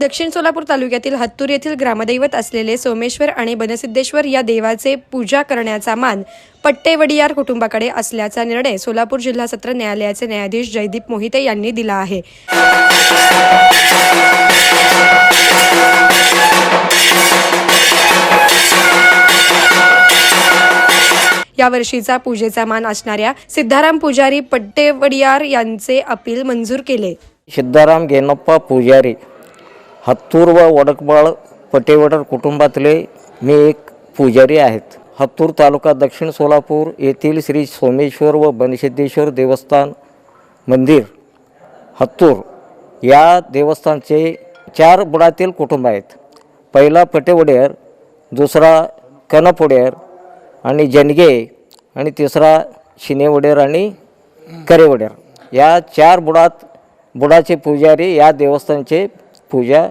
दक्षिण सोलापूर तालुक्यातील हत्तूर येथील ग्रामदैवत असलेले सोमेश्वर आणि बनसिद्धेश्वर या देवाचे पूजा करण्याचा मान पट्टेवडियार कुटुंबाकडे असल्याचा निर्णय सोलापूर जिल्हा सत्र न्यायालयाचे न्यायाधीश जयदीप मोहिते यांनी दिला आहे. यावर्षीचा पूजेचा मान असणाऱ्या सिद्धाराम पुजारी पट्टेवडियार यांचे अपील मंजूर केले. सिद्धाराम गेनप्पा पुजारी हत्तूर व वडकबाळ पटेवडर कुटुंबातले मी एक पुजारी आहेत. हत्तूर तालुका दक्षिण सोलापूर येथील श्री सोमेश्वर व बनसिद्धेश्वर देवस्थान मंदिर हत्तूर या देवस्थानचे चार बुडातील कुटुंब आहेत. पहिला पटेवडेर दुसरा कनपवडेर आणि जनगे आणि तिसरा शिनेवडेर आणि करेवडेर. या चार बुडात बुडाचे पुजारी या देवस्थानचे पूजा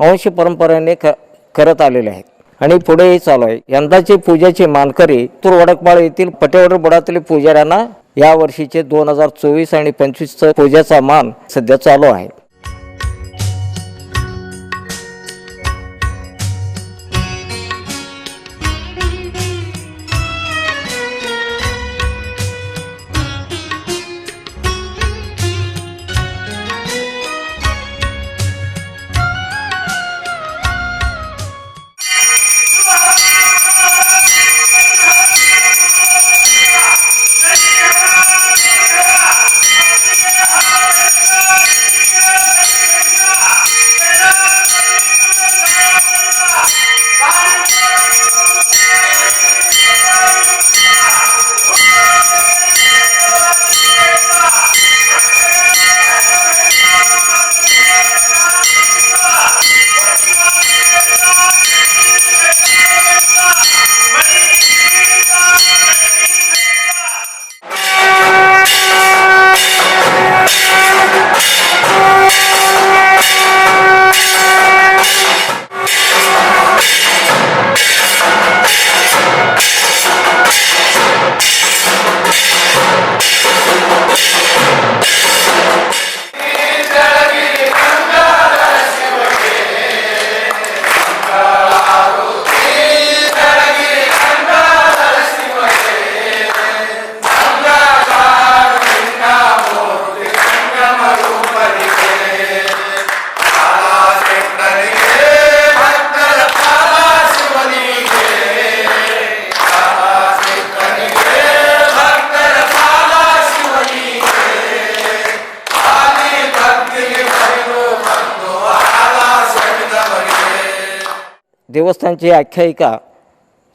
अंश परंपरेने क करत आलेले आहेत. आणि पुढेही चालू आहे. यंदाचे पूजेचे मानकरी तूर वडकपाळ येथील पटेवडर बुडातील पुजाऱ्यांना या वर्षीचे दोन हजार चोवीस आणि पंचवीसचा पूजेचा मान सध्या चालू आहे. देवस्थानची आख्यायिका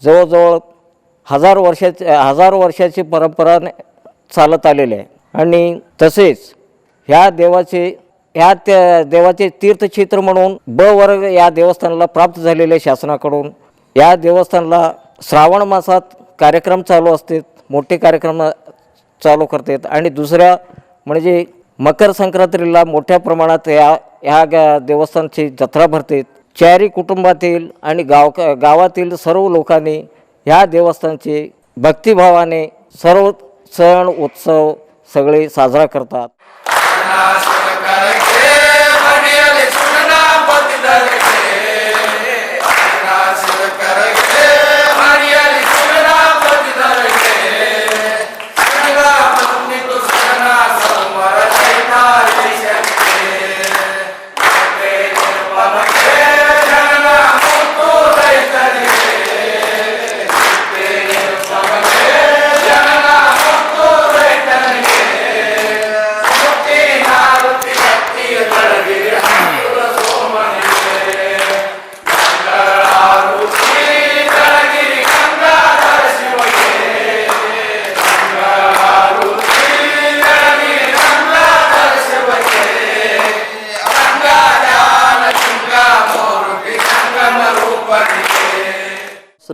जवळजवळ हजार वर्षाची हजार वर्षाची परंपरा चालत आलेली आहे. आणि तसेच ह्या देवाचे ह्या त्या देवाचे तीर्थक्षेत्र म्हणून ब वर्ग या देवस्थानाला प्राप्त झालेले शासनाकडून. या देवस्थानाला श्रावण मासात कार्यक्रम चालू असतात मोठे कार्यक्रम चालू करतात. आणि दुसऱ्या म्हणजे मकर संक्रांतीला मोठ्या प्रमाणात या ह्या देवस्थानची जत्रा भरते. चारी कुटुंबातील आणि गाव गावातील सर्व लोकांनी ह्या देवस्थानचे भक्तिभावाने सर्व सण उत्सव सगळे साजरा करतात.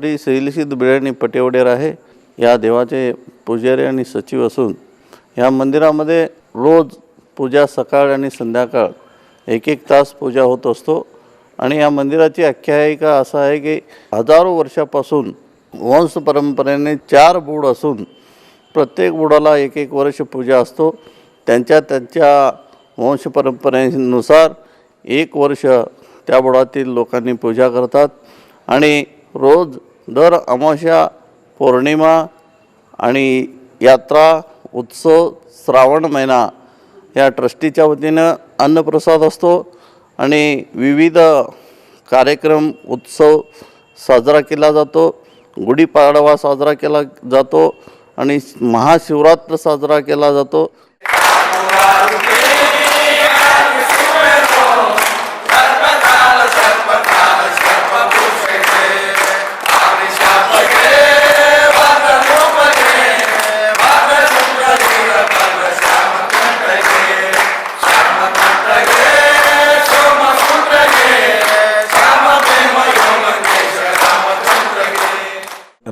श्री श्रीलसिद्ध बिर्याणी पटेवडेर आहे. या देवाचे पुजारी आणि सचिव असून या मंदिरामध्ये रोज पूजा सकाळ आणि संध्याकाळ एक एक तास पूजा होत असतो. आणि या मंदिराची आख्यायिका असं आहे की हजारो वर्षापासून वंश परंपरेने चार बुड असून प्रत्येक बुडाला एक एक वर्ष पूजा असतो. त्यांच्या त्यांच्या वंश परंपरेनुसार एक वर्ष त्या बुडातील लोकांनी पूजा करतात. आणि रोज दर अमावस्या पौर्णिमा आणि यात्रा उत्सव श्रावण महिना या ट्रस्टीच्या वतीनं अन्नप्रसाद असतो आणि विविध कार्यक्रम उत्सव साजरा केला जातो. गुढीपाडवा साजरा केला जातो आणि महाशिवरात्र साजरा केला जातो.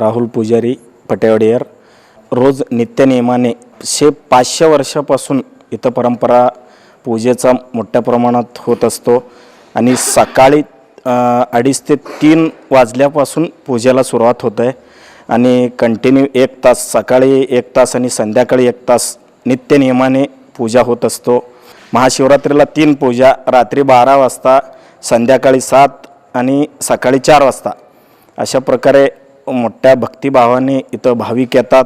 राहुल पुजारी पटेवडेयर रोज नित्यनियमाने शे पाचशे वर्षापासून इथं परंपरा पूजेचा मोठ्या प्रमाणात होत असतो. आणि सकाळी अडीच ते तीन वाजल्यापासून पूजेला सुरुवात होत. आहे आणि कंटिन्यू एक तास सकाळी एक तास आणि संध्याकाळी एक तास नित्यनियमाने पूजा होत असतो. महाशिवरात्रीला तीन पूजा रात्री बारा वाजता संध्याकाळी सात आणि सकाळी चार वाजता. अशा प्रकारे मोठ्या भक्तिभावाने इथं भाविक येतात.